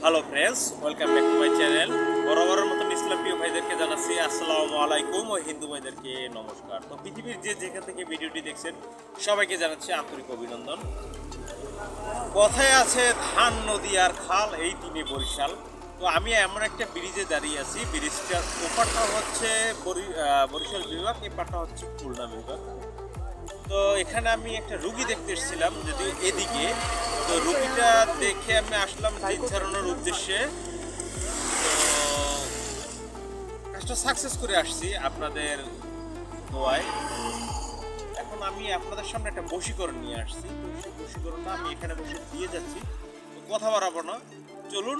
Hello friends welcome back to my channel বরাবরের মতন ইসলাম প্রিয় ভাইদেরকে জানাচ্ছি, আসসালামু আলাইকুম ও হিন্দু ভাইদেরকে নমস্কার। তো পৃথিবীর যে যেখান থেকে ভিডিওটি দেখছেন, সবাইকে জানাচ্ছি আন্তরিক অভিনন্দন। কথায় আছে, ধান, নদী আর খাল, এই তিনে বরিশাল। তো আমি এমন একটা ব্রিজে দাঁড়িয়ে আছি। ব্রিজটার ওপারটা হচ্ছে বরি- বরিশাল বিভাগ, এপারটা হচ্ছে খুলনা বিভাগ। তো এখানে আমি একটা রুগী দেখতে এসেছিলাম যদি এদিকে, তো রুগীটা দেখে আমি আসলাম জিন ছাড়ানোর উদ্দেশ্যে। কাজটা সাকসেস করে আসছি আপনাদের দোয়ায়। এখন আমি আপনাদের সামনে একটা বশীকরণ নিয়ে আসছি। বশীকরণটা আমি এখানে বসে দিয়ে যাচ্ছি। কথা বাড়াবো না। চলুন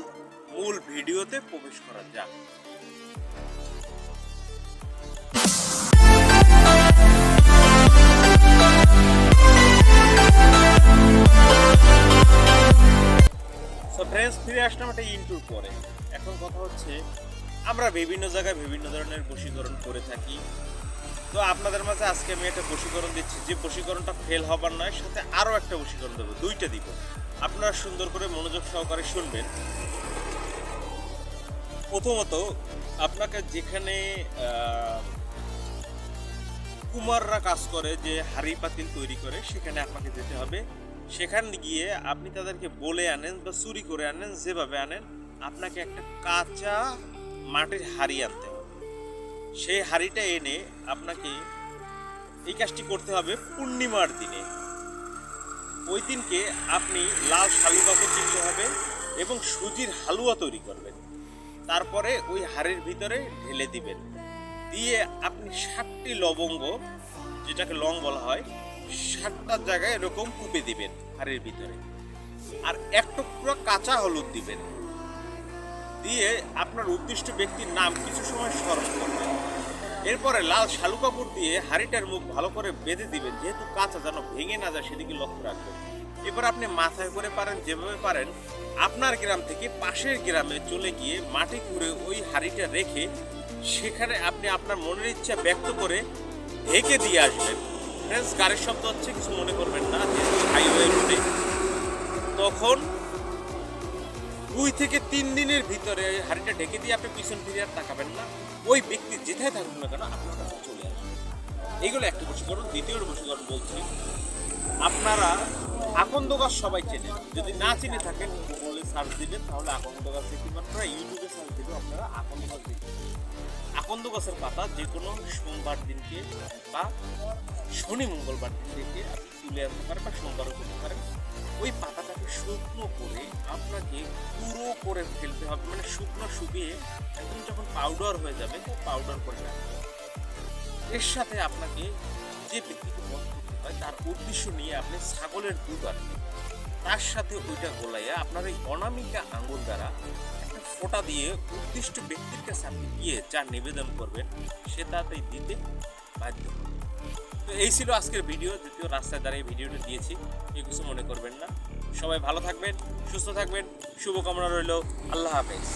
মূল ভিডিওতে প্রবেশ করা যাক। ফ্রেন্ডস ফিরে আসলাম একটা ইন্টুর পরে এখন কথা হচ্ছে, আমরা বিভিন্ন জায়গায় বিভিন্ন ধরনের বশীকরণ করে থাকি। তো আপনাদের মাঝে আজকে আমি একটা বশীকরণ দিচ্ছি, যে বশীকরণটা ফেল হবার নয়, সাথে আরও একটা বশীকরণ দেবো, দুইটা দিব। আপনারা সুন্দর করে মনোযোগ সহকারে শুনবেন। প্রথমত, আপনাকে যেখানে কুমাররা কাজ করে, যে হাড়ি পাতিল তৈরি করে, সেখানে আপনাকে যেতে হবে। সেখানে গিয়ে আপনি তাদেরকে বলে আনেন বা চুরি করে আনেন, যেভাবে আনেন, আপনাকে একটা কাঁচা মাটির হাড়ি আনতে হবে। সেই হাড়িটা এনে আপনাকে এই কাজটি করতে হবে পূর্ণিমার দিনে। ওই দিনকে আপনি লাল শালু কাপড় কিনতে হবে এবং সুজির হালুয়া তৈরি করবেন। তারপরে ওই হাড়ির ভিতরে ঢেলে দিবেন। দিয়ে আপনি ষাটটি লবঙ্গ, যেটাকে লং বলা হয় ষাটটা জায়গায় এরকম কুপে দিবেন হাড়ির ভিতরে। আর এক টুকরো কাঁচা হলুদ দিবেন। দিয়ে আপনার উদ্দিষ্ট ব্যক্তির নাম কিছু সময় স্মরণ করবেন। এরপরে লাল শালু কাপড় দিয়ে হাড়িটার মুখ ভালো করে বেঁধে দিবেন, যেহেতু কাঁচা যেন ভেঙে না যায় সেদিকে লক্ষ্য রাখবেন। এবার আপনি মাথায় করে পারেন, যেভাবে পারেন, আপনার গ্রাম থেকে পাশের গ্রামে চলে গিয়ে মাটি খুঁড়ে ওই হাড়িটা রেখে সেখানে আপনি আপনার মনের ইচ্ছা ব্যক্ত করে ঢেকে দিয়ে আসবেন। ফ্রেন্ডস গাড়ির শব্দ হচ্ছে, কিছু মনে করবেন না যেহেতু হাইওয়ে রোডে তখন দুই থেকে তিন দিনের ভিতরে হাড়িটা ঢেকে দিয়ে আপনি পিছন ফিরে আর তাকাবেন না। ওই ব্যক্তি যেথায় থাকুন না কেন আপনার কাছে চলে আসবে। এইগুলো একটা বশীকরণ দ্বিতীয় বশীকরণ বলছি। আপনারা আকন্দ গাছ সবাই চেনেন যদি না চিনে থাকেন, গুগলে সার্চ দিবেন, তাহলে আকন্দ গাছ দেখতে পারেন। ইউটিউবে সার্চ দিবেন, আপনারা আকন্দ গাছ দেখতে। আকন্দ গাছের পাতা যে কোনো সোমবার দিনকে বা শনি মঙ্গলবার দিন থেকে আপনি তুলে আনতে পারেন বা সোমবারও করতে পারেন। ওই পাতাটাকে শুকনো করে আপনাকে পুরো করে ফেলতে হবে। মানে শুকনো শুকিয়ে একদম যখন পাউডার হয়ে যাবে পাউডার করে রাখতে এর সাথে আপনাকে যে ব্যক্তিকে হয়, তার উদ্দেশ্য নিয়ে আপনি ছাগলের দুধ আনবেন তার সাথে ওইটা গোলাইয়া আপনার এই অনামিকা আঙুল দ্বারা একটা ফোঁটা দিয়ে উদ্দিষ্ট ব্যক্তির কাছে আপনি গিয়ে যা নিবেদন করবেন, সে তাতেই দিতে বাধ্য তো এই ছিল আজকের ভিডিও, যদিও রাস্তায় দাঁড়িয়ে ভিডিওটা দিয়েছি, কেউ কিছু মনে করবেন না। সবাই ভালো থাকবেন, সুস্থ থাকবেন, শুভকামনা রইল, আল্লাহ হাফেজ।